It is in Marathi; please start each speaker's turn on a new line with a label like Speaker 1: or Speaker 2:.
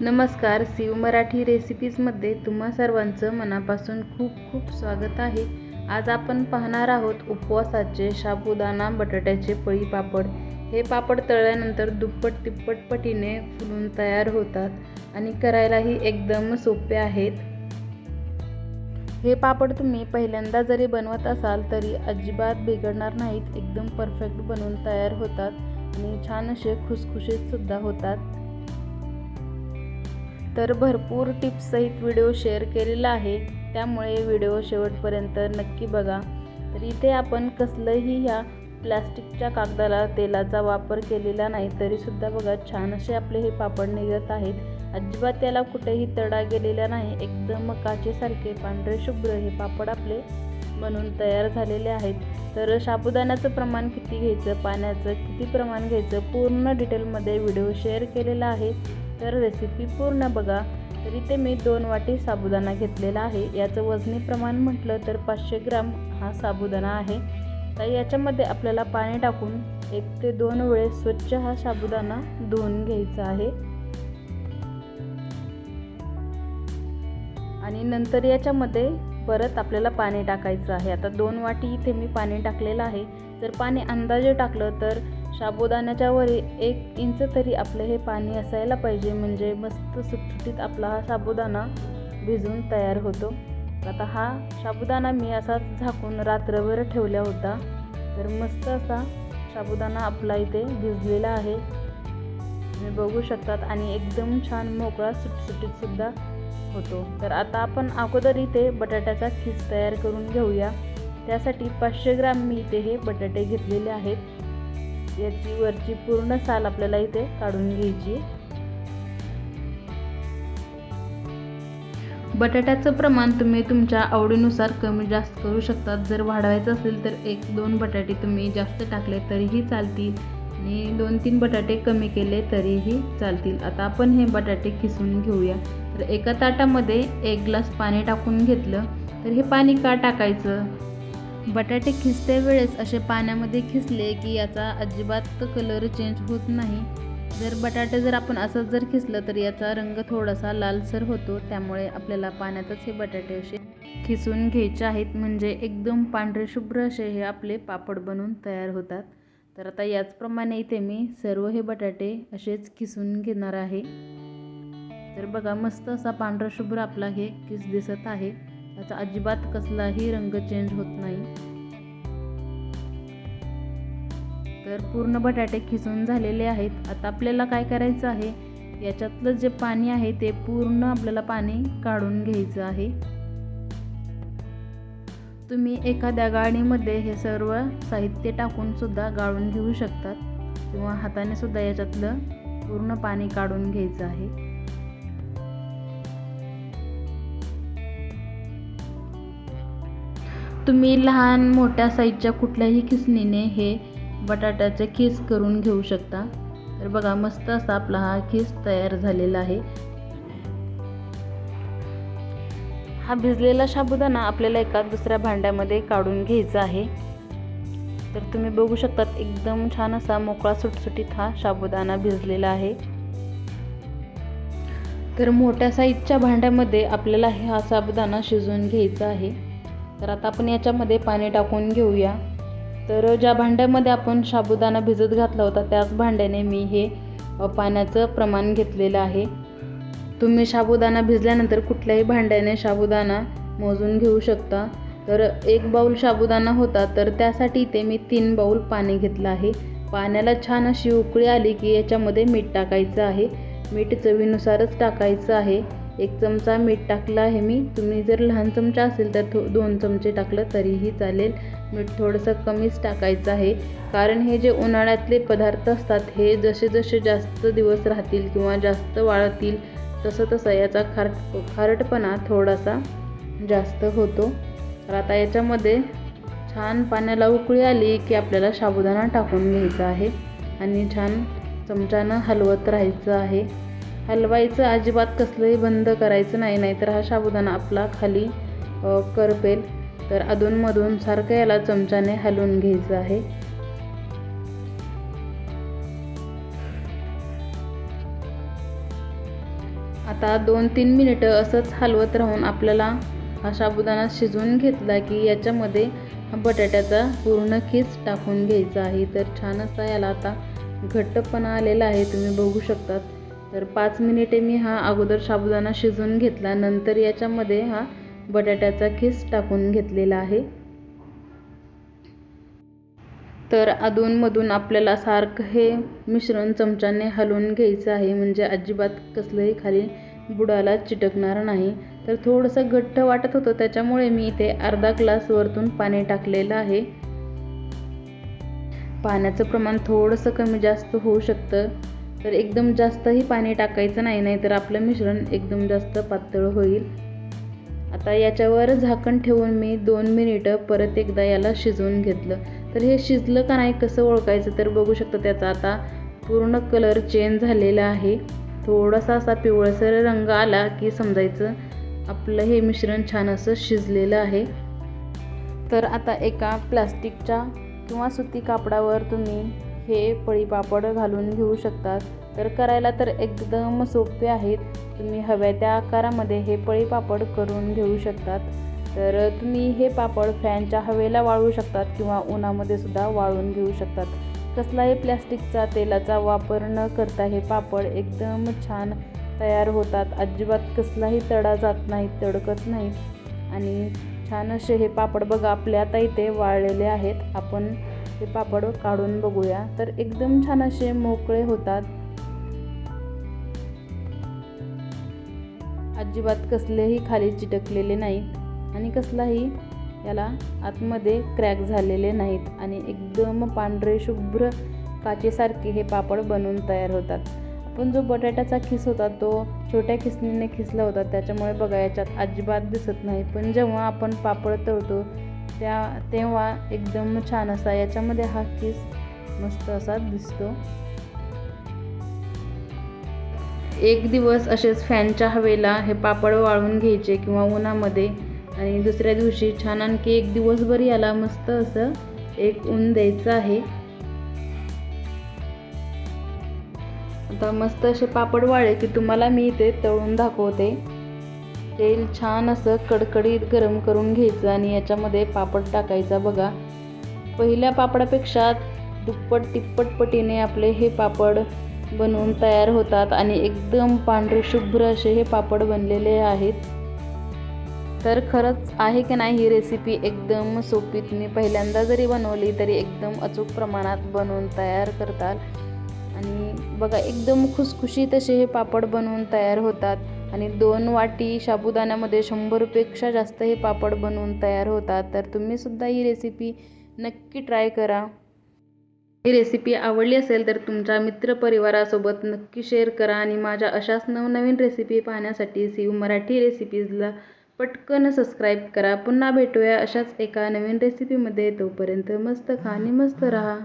Speaker 1: नमस्कार शिव मराठी रेसिपीजमध्ये तुम्हा सर्वांचं मनापासून खूप खूप स्वागत आहे. आज आपण पाहणार आहोत उपवासाचे साबुदाणा बटाट्याचे पळी पापड. हे पापड तळल्यानंतर दुप्पट तिप्पट पटीने फुलून तयार होतात आणि करायलाही एकदम सोपे आहेत. हे पापड तुम्ही पहिल्यांदा जरी बनवत असाल तरी अजिबात बिघडणार नाहीत एकदम परफेक्ट बनवून तयार होतात आणि छान असे खुसखुशीत सुद्धा होतात. तर भरपूर टिप्ससहित व्हिडिओ शेअर केलेला आहे. त्यामुळे व्हिडिओ शेवटपर्यंत नक्की बघा. तर इथे आपण कसलंही ह्या प्लॅस्टिकच्या कागदाला तेलाचा वापर केलेला नाही तरीसुद्धा बघा छान असे आपले हे पापड निघत आहेत. अजिबात त्याला कुठेही तडा गेलेला नाही. एकदम काचेसारखे पांढरे शुभ्र हे पापड आपले बनून तयार झालेले आहेत. तर साबुदाण्याचं प्रमाण किती घ्यायचं पाण्याचं किती प्रमाण घ्यायचं पूर्ण डिटेलमध्ये व्हिडिओ शेअर केलेला आहे. तर रेसिपी पूर्ण बघा. तर इथे मी दोन वाटी साबुदाणा घेतलेला आहे. याचं वजनी प्रमाण म्हटलं तर पाचशे ग्राम हा साबुदाणा आहे. तर याच्यामध्ये आपल्याला पाणी टाकून एक ते दोन वेळेस स्वच्छ हा साबुदाणा धुवून घ्यायचा आहे. आणि नंतर याच्यामध्ये परत आपल्याला पाणी टाकायचं आहे. आता दोन वाटी इथे मी पाणी टाकलेलं आहे. जर पाणी अंदाजे टाकलं तर साबुदाण्याच्या वर एक इंच तरी आपलं हे पाणी असायला पाहिजे. म्हणजे मस्त सुटसुटीत आपला हा साबुदाणा भिजून तयार होतो. आता हा साबुदाणा मी असाच झाकून रात्रभर ठेवला होता तर मस्त असा साबुदाणा आपला इथे भिजलेला आहे. तुम्ही बघू शकतात आणि एकदम छान मोकळा सुटसुटीतसुद्धा होतो. तर आता आपण अगोदर इथे बटाट्याचा खीस तयार करून घेऊया. त्यासाठी पाचशे ग्राम मी इथे हे बटाटे घेतलेले आहेत. याची वरची पूर्ण साल आपल्याला इथे काढून घ्यायची बटाट्याचं प्रमाण तुम्ही तुमच्या आवडीनुसार कमी जास्त करू शकतात जर वाढवायचं असेल तर एक दोन बटाटे तुम्ही जास्त टाकले तरीही चालतील आणि दोन तीन बटाटे कमी केले तरीही चालतील. आता आपण हे बटाटे किसून घेऊया. तर एका ताटामध्ये एक ग्लास पाणी टाकून घेतलं. तर हे पाणी का टाकायचं? बटाटे खिसते वेळेस असे पाण्यामध्ये खिसले की याचा अजिबात कलर चेंज होत नाही. जर बटाटे जर आपण असंच जर खिसलं तर याचा रंग थोडासा लालसर होतो. त्यामुळे आपल्याला पाण्यातच हे बटाटे असे खिसून घ्यायचे आहेत. म्हणजे एकदम पांढरे शुभ्र असे हे आपले पापड बनून तयार होतात. तर आता याचप्रमाणे इथे मी सर्व हे बटाटे असेच खिसून घेणार आहे. तर बघा मस्त असा पांढरा शुभ्र आपला हे किस दिसत आहे. त्याचा अजिबात कसलाही रंग चेंज होत नाही. तर पूर्ण बटाटे खिसून झालेले आहेत. आता आपल्याला काय करायचं आहे? याच्यातलं जे पाणी आहे ते पूर्ण आपल्याला पाणी काढून घ्यायचं आहे. तुम्ही एखाद्या गाळणीमध्ये हे सर्व साहित्य टाकून सुद्धा गाळून घेऊ शकतात. किंवा हाताने सुद्धा याच्यातलं पूर्ण पाणी काढून घ्यायचं आहे. तुम्ही लहान मोठ्या साईजच्या कुठल्याही खिसणीने हे बटाट्याचे खीस करून घेऊ शकता. तर बघा मस्त असा आपला हा खीस तयार झालेला आहे. हा भिजलेला साबुदाणा आपल्याला एका दुसऱ्या भांड्यामध्ये काढून घ्यायचा आहे. तर तुम्ही बघू शकतात एकदम छान असा मोकळा सुटसुटीत हा साबुदाणा भिजलेला आहे. तर मोठ्या साईजच्या भांड्यामध्ये आपल्याला हा साबुदाणा शिजवून घ्यायचा आहे. तर आता आपण याच्यामध्ये पाणी टाकून घेऊया. तर ज्या भांड्यामध्ये आपण साबुदाणा भिजत घातला होता त्याच भांड्याने मी हे पाण्याचं प्रमाण घेतलेलं आहे. तुम्ही साबुदाणा भिजल्यानंतर कुठल्याही भांड्याने साबुदाणा मोजून घेऊ शकता. तर एक बाऊल साबुदाणा होता तर त्यासाठी ते मी तीन बाऊल पाणी घेतलं आहे. पाण्याला छान अशी उकळी आली की याच्यामध्ये मीठ टाकायचं आहे. मीठ चवीनुसारच टाकायचं आहे. एक चमचा मीठ टाकलं आहे मी. तुम्ही जर लहान चमचा असेल तर थो दोन चमचे टाकलं तरीही चालेल. मीठ थोडंसं कमीच टाकायचं आहे. कारण हे जे उन्हाळ्यातले पदार्थ असतात हे जसे जसे जास्त दिवस राहतील किंवा जास्त वाळतील तसं तसं याचा खार खारटपणा थोडासा जास्त होतो. तर आता याच्यामध्ये छान पाण्याला उकळी आली की आपल्याला साबुदाणा टाकून घ्यायचा आहे. आणि छान चमच्यानं हलवत राहायचं आहे. हलवायचं अजिबात कसलंही बंद करायचं नाही नाहीतर हा साबुदाणा आपला खाली करपेल. तर अधूनमधून सारखं याला चमच्याने हलवून घ्यायचं आहे. आता दोन तीन मिनिटं असंच हलवत राहून आपल्याला हा साबुदाणा शिजवून घेतला की याच्यामध्ये बटाट्याचा पूर्ण खीस टाकून घ्यायचा आहे. तर छान असा याला आता घट्टपणा आलेला आहे. तुम्ही बघू शकतात. तर पाच मिनिटे मी हा अगोदर साबुदाणा शिजवून घेतला. नंतर याच्यामध्ये हा बटाट्याचा खीस टाकून घेतलेला आहे. तर अधूनमधून आपल्याला सारखं हे मिश्रण चमच्याने हलवून घ्यायचं आहे. म्हणजे अजिबात कसलंही खाली बुडाला चिटकणार नाही. तर थोडंसं घट्ट वाटत होतं. त्याच्यामुळे मी इथे अर्धा ग्लास वरतून पाणी टाकलेलं आहे. पाण्याचं प्रमाण थोडंसं कमी जास्त होऊ शकतं. तर एकदम जास्तही पाणी टाकायचं नाही नाही तर आपलं मिश्रण एकदम जास्त पातळ होईल. आता याच्यावर झाकण ठेवून मी दोन मिनिटं परत एकदा याला शिजवून घेतलं. तर हे शिजलं का नाही कसं ओळखायचं तर बघू शकता त्याचा आता पूर्ण कलर चेंज झालेला आहे. थोडासा असा पिवळसर रंग आला की समजायचं आपलं हे मिश्रण छान असं शिजलेलं आहे. तर आता एका प्लास्टिकच्या किंवा सुती कापडावर तुम्ही हे पळीपापड घालून घेऊ शकतात. तर करायला तर एकदम सोपे आहेत. तुम्ही हव्या त्या आकारामध्ये हे पळीपापड करून घेऊ शकतात. तर तुम्ही हे पापड फॅनच्या हवेला वाळवू शकतात किंवा उन्हामध्ये सुद्धा वाळून घेऊ शकतात. कसलाही प्लॅस्टिकचा तेलाचा वापर न करता हे पापड एकदम छान तयार होतात. अजिबात कसलाही तडा जात नाही तडकत नाही. आणि छान असे हे पापड बघा आपल्या आता इथे वाळलेले आहेत. आपण हे पापड काढून बघूया. तर एकदम छान असे मोकळे होतात. अजिबात कसलेही खाली चिटकलेले नाहीत आणि कसलाही याला आतमध्ये क्रॅक झालेले नाहीत आणि एकदम पांढरे शुभ्र काचेसारखे हे पापड बनवून तयार होतात. पण जो बटाट्याचा खिस होता तो छोट्या खिसणीने खिसला होता त्याच्यामुळे बघा याच्यात अजिबात दिसत नाही. पण जेव्हा आपण पापड तळतो त्या तेव्हा एकदम छान असा याच्यामध्ये हा केस मस्त असा दिसतो. एक दिवस असेच फॅनच्या हवेला हे पापड वाळून घ्यायचे किंवा उन्हामध्ये आणि दुसऱ्या दिवशी छान आणखी एक दिवसभर याला मस्त असं एक ऊन द्यायचं आहे. आता मस्त असे पापड वाळे की तुम्हाला मी इथे तळून दाखवते. तेल छान असं कडकडीत गरम करून घ्यायचं आणि याच्यामध्ये पापड टाकायचा बघा. पहिल्या पापडापेक्षा दुप्पट तिप्पट पटीने आपले हे पापड बनवून तयार होतात आणि एकदम पांढरे शुभ्र असे हे पापड बनलेले आहेत. तर खरंच आहे की नाही ही रेसिपी एकदम सोपी? तुम्ही पहिल्यांदा जरी बनवली तरी एकदम अचूक प्रमाणात बनवून तयार करताल. आणि बघा एकदम खुसखुशीत असे हे पापड बनवून तयार होतात. आणि दोन वाटी साबुदाण्यामध्ये शंभरपेक्षा जास्त हे पापड बनवून तयार होतात. तर तुम्हीसुद्धा ही रेसिपी नक्की ट्राय करा. ही रेसिपी आवडली असेल तर तुमच्या मित्रपरिवारासोबत नक्की शेअर करा आणि माझ्या अशाच नवनवीन रेसिपी पाहण्यासाठी सीव मराठी रेसिपीजला पटकन सबस्क्राईब करा. पुन्हा भेटूया अशाच एका नवीन रेसिपीमध्ये तोपर्यंत मस्त खा आणि मस्त राहा.